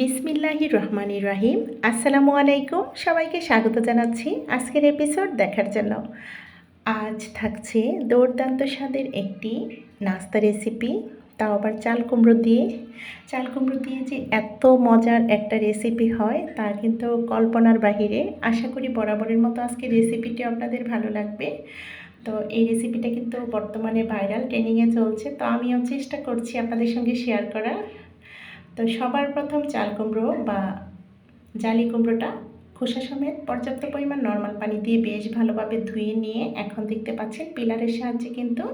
বিসমিল্লাহির রহমানির রাহিম। আসসালামু আলাইকুম। সবাইকে স্বাগত জানাচ্ছি আজকের এপিসোড দেখার জন্য। আজ থাকছে দুর্দান্ত স্বাদের একটি নাস্তা রেসিপি তাও আবার চাল কুমড়ো দিয়ে। চাল কুমড়ো দিয়ে যে এত মজার একটা রেসিপি হয়, তা কিন্তু কল্পনার বাহিরে। আশা করি বরাবরের মতো আজকে রেসিপিটি আপনাদের ভালো লাগবে। তো এই রেসিপিটা কিন্তু বর্তমানে ভাইরাল ট্রেনিংয়ে চলছে। তো আমিও চেষ্টা করছি আপনাদের সঙ্গে শেয়ার করার। তো সবার প্রথম চাল কুমড়ো বা জালি কুমড়োটা খোসা সমেত পর্যাপ্ত পরিমাণ নর্মাল পানি দিয়ে বেশ ভালোভাবে ধুয়ে নিয়ে এখন দেখতে পাচ্ছেন পিলারের সাহায্যে কিন্তু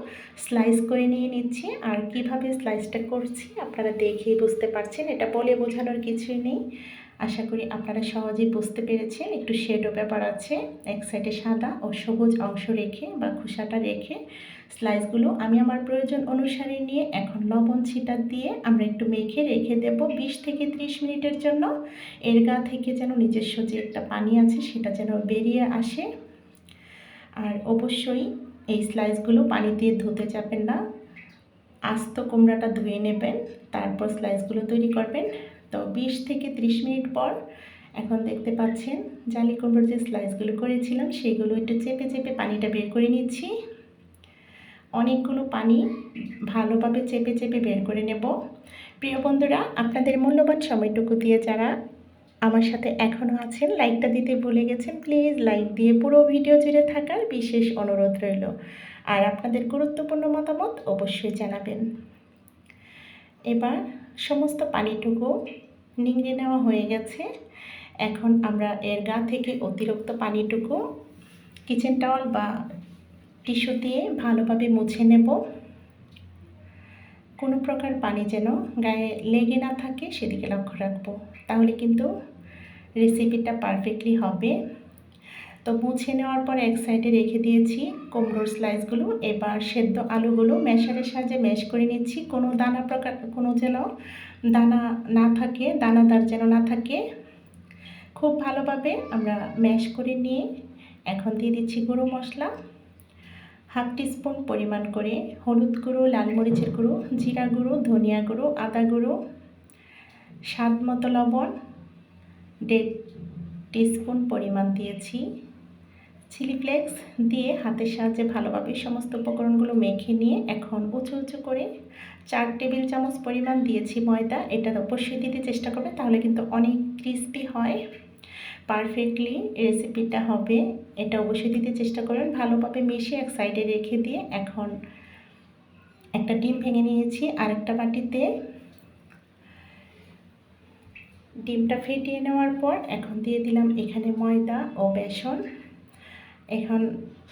স্লাইস করে নিয়ে নিচ্ছি। আর কীভাবে স্লাইসটা করছি আপনারা দেখেই বুঝতে পারছেন। এটা বলে বোঝানোর কিছুই নেই। আশা করি আপনারা সহজেই বুঝতে পেরেছেন। একটু শেডও ব্যাপার আছে। এক সাইডে সাদা ও সবুজ অংশ রেখে বা খোসাটা রেখে স্লাইসগুলো আমি আমার প্রয়োজন অনুসারে নিয়ে এখন লবণ ছিটা দিয়ে আমরা একটু মেখে রেখে দেব বিশ থেকে ত্রিশ মিনিটের জন্য। এর গা থেকে যেন নিজস্ব যে একটা পানি আছে সেটা যেন বেরিয়ে আসে। আর অবশ্যই এই স্লাইসগুলো পানি দিয়ে ধুতে যাবেন না। আস্ত কুমড়াটা ধুয়ে নেবেন, তারপর স্লাইসগুলো তৈরি করবেন। তো বিশ থেকে ত্রিশ মিনিট পর এখন দেখতে পাচ্ছেন জালি কুমড়োর যে স্লাইসগুলো করেছিলাম, সেগুলো একটু চেপে চেপে পানিটা বের করে নিচ্ছি। অনেকগুলো পানি ভালোভাবে চেপে চেপে বের করে নেব। প্রিয় বন্ধুরা, আপনাদের মূল্যবান সময়টুকু দিয়ে যারা আমার সাথে এখনও আছেন লাইকটা দিতে ভুলে গেছেন প্লিজ লাইক দিয়ে পুরো ভিডিও জুড়ে থাকার বিশেষ অনুরোধ রইল। আর আপনাদের গুরুত্বপূর্ণ মতামত অবশ্যই জানাবেন। এবার সমস্ত পানিটুকু নিংড়ে নেওয়া হয়ে গেছে। এখন আমরা এর গা থেকে অতিরিক্ত পানিটুকু কিচেন টাওয়াল বা টিস্যু দিয়ে ভালোভাবে মুছে নেব। কোনো প্রকার পানি যেন গায়ে লেগে না থাকে সেদিকে লক্ষ্য রাখব। তাহলে কিন্তু রেসিপিটা পারফেক্টলি হবে। তো মুছে নেওয়ার পর এক সাইডে রেখে দিয়েছি কুমড়োর স্লাইসগুলো এবার সেদ্ধ আলুগুলো ম্যাশারের সাহায্যে ম্যাশ করে নিচ্ছি। কোনো দানা প্রকার, কোনো যেন দানা না থাকে, দানাদার যেন না থাকে, খুব ভালোভাবে আমরা ম্যাশ করে নিয়ে এখন দিয়ে দিচ্ছি গুঁড়ো মশলা। হাফ টিস্পুন পরিমাণ করে হলুদ গুঁড়ো, লাল মরিচের গুঁড়ো, জিরা গুঁড়ো, ধনিয়া গুঁড়ো, আদা গুঁড়ো, স্বাদ মতো লবণ, দেড় টিস্পুন পরিমাণ দিয়েছি। চিলি ফ্লেক্স দিয়ে হাতের সাহায্যে ভালোভাবে সমস্ত উপকরণগুলো মেখে নিয়ে এখন উঁচু উঁচু করে চার টেবিল চামচ পরিমাণ দিয়েছি ময়দা। এটা অবশ্যই দিতে চেষ্টা করবে, তাহলে কিন্তু অনেক ক্রিস্পি হয়। পারফেক্টলি রেসিপিটা হবে। এটা অবশ্যই দিতে চেষ্টা করবেন। ভালোভাবে মিশিয়ে এক সাইডে রেখে দিয়ে এখন একটা ডিম ভেঙে নিয়েছি। আরেকটা বাটিতে ডিমটা ফেটিয়ে নেওয়ার পর এখন দিয়ে দিলাম এখানে ময়দা ও বেসন। এখন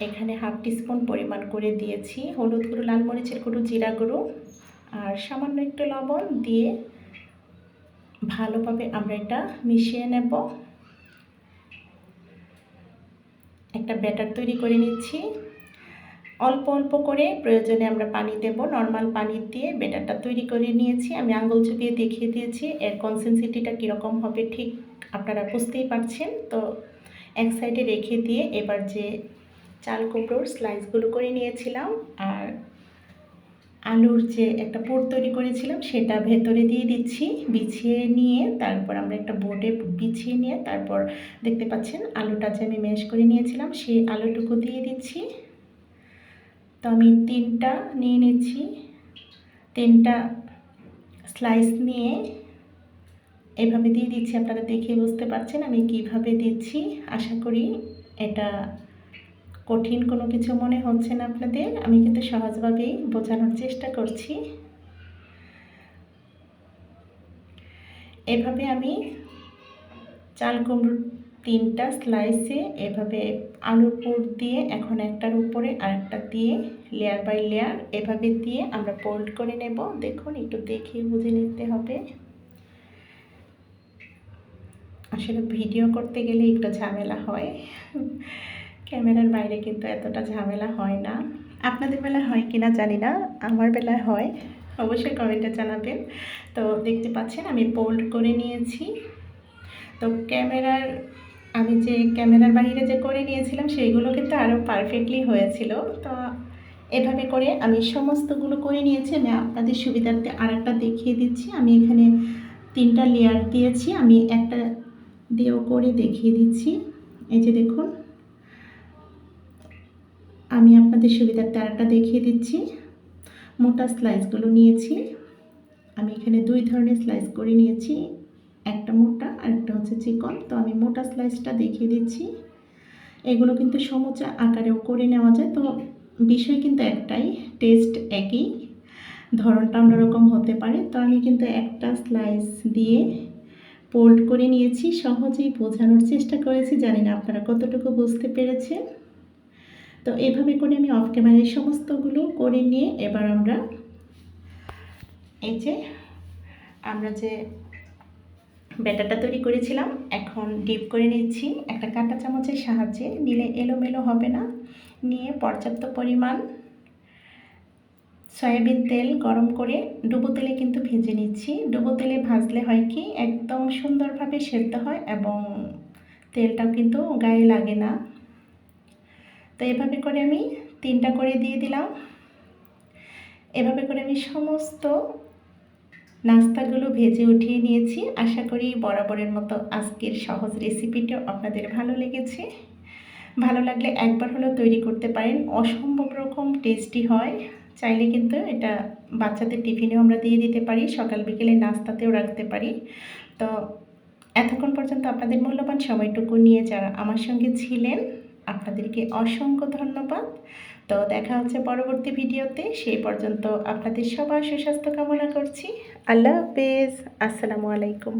এখানে হাফ টিস্পুন পরিমাণ করে দিয়েছি। হলুদ গুঁড়ো, লাল মরিচের গুঁড়ো, জিরা গুঁড়ো আর সামান্য একটু লবণ দিয়ে ভালোভাবে আমরা এটা মিশিয়ে নেব। একটা ব্যাটার তৈরি করে নিচ্ছি। অল্প অল্প করে প্রয়োজনে আমরা পানি দেব। নর্মাল পানি দিয়ে ব্যাটারটা তৈরি করে নিয়েছি। আমি আঙুল চুপিয়ে দেখিয়ে দিয়েছি। এর কনসেন্সিটিটা কীরকম হবে ঠিক আপনারা বুঝতেই পারছেন। তো এক সাইডে রেখে দিয়ে এবার যে চাল কুমড়োর স্লাইসগুলো করে নিয়েছিলাম আর আলুর যে একটা পোর তৈরি করেছিলাম সেটা ভেতরে দিয়ে দিচ্ছি, বিছিয়ে নিয়ে তারপর আমরা একটা বোর্ডে বিছিয়ে নিয়ে তারপর দেখতে পাচ্ছেন আলুটা যে আমি ম্যাশ করে নিয়েছিলাম সেই আলুটুকু দিয়ে দিচ্ছি। তো আমি তিনটা নিয়ে নিচ্ছি, তিনটা স্লাইস নিয়ে এভাবে দিয়ে দিচ্ছি, আপনারা দেখে বুঝতে পারছেন আমি কীভাবে দিচ্ছি। আশা করি এটা কঠিন কোনো কিছু মনে হচ্ছে না আপনাদের। আমি কিন্তু সহজভাবেই বোঝানোর চেষ্টা করছি। এভাবে আমি চাল কুমড়ো তিনটা স্লাইসে এভাবে আলুর পুর দিয়ে এখন একটার উপরে আরেকটা দিয়ে লেয়ার বাই লেয়ার এভাবে দিয়ে আমরা পোল্ড করে নেব। দেখুন, একটু দেখে বুঝে নিতে হবে। আসলে ভিডিও করতে গেলে একটু ঝামেলা হয়। ক্যামেরার বাইরে কিন্তু এতটা ঝামেলা হয় না। আপনাদের বেলায় হয় কি না জানি না, আমার বেলায় হয়। অবশ্যই কমেন্টে জানাবেন। তো দেখতে পাচ্ছেন আমি পোল্ড করে নিয়েছি। তো ক্যামেরার, আমি যে ক্যামেরার বাইরে যে করে নিয়েছিলাম সেইগুলো কিন্তু আরও পারফেক্টলি হয়েছিল। তো এভাবে করে আমি সমস্তগুলো করে নিয়েছি। আমি আপনাদের সুবিধার্থে আর একটা দেখিয়ে দিচ্ছি। আমি এখানে তিনটা লেয়ার দিয়েছি। আমি একটা দিয়েও করে দেখিয়ে দিচ্ছি। এই যে দেখুন, আমি আপনাদের সুবিধার আরেকটা দেখিয়ে দিচ্ছি। মোটা স্লাইসগুলো নিয়েছি। আমি এখানে দুই ধরনের স্লাইস করে নিয়েছি, একটা মোটা আর একটা হচ্ছে চিকন। তো আমি মোটা স্লাইসটা দেখিয়ে দিচ্ছি। এগুলো কিন্তু সমুচা আকারেও করে নেওয়া যায়। তো বিষয় কিন্তু একটাই, টেস্ট একই। ধরনটা অন্যরকম হতে পারে। তো আমি কিন্তু একটা স্লাইস দিয়ে পোল্ড করে নিয়েছি, সহজেই বোঝানোর চেষ্টা করেছি, জানি না আপনারা কতটুকু বুঝতে পেরেছেন। তো এভাবে করে আমি অফ ক্যামেরায় সমস্তগুলো করে নিয়ে এবার আমরা এই যে আমরা যে ব্যাটারটা তৈরি করেছিলাম, এখন ডিপ করে নিচ্ছি। একটা কাঁটা চামচের সাহায্যে নিলে এলোমেলো হবে না। নিয়ে পর্যাপ্ত পরিমাণ সয়াবিন তেল গরম করে ডুবো তেলে কিন্তু ভেজে নিচ্ছি। ডুবো তেলে ভাজলে হয় কি, একদম সুন্দরভাবে সেদ্ধ হয় এবং তেলটাও কিন্তু গায়ে লাগে না। তো এভাবে করে আমি তিনটা করে দিয়ে দিলাম। এভাবে করে আমি সমস্ত নাস্তাগুলো ভেজে উঠিয়ে নিয়েছি। আশা করি বরাবরের মতো আজকের সহজ রেসিপিটা আপনাদের ভালো লেগেছে। ভালো লাগলে একবার হলেও তৈরি করতে পারেন। অসম্ভব রকম টেস্টি হয়। চাইলে কিন্তু এটা বাচ্চাদের টিফিনেও আমরা দিয়ে দিতে পারি, সকাল বিকেলে নাস্তাতেও রাখতে পারি। তো এতক্ষণ পর্যন্ত আপনাদের মূল্যবান সময়টুকু নিয়ে যারা আমার সঙ্গে ছিলেন, আপনাদেরকে অসংখ্য ধন্যবাদ। তো দেখা হচ্ছে পরবর্তী ভিডিওতে সেই পর্যন্ত আপনাদের সবার সুস্বাস্থ্য কামনা করছি। আল্লাহ হাফেজ, আসসালামু আলাইকুম।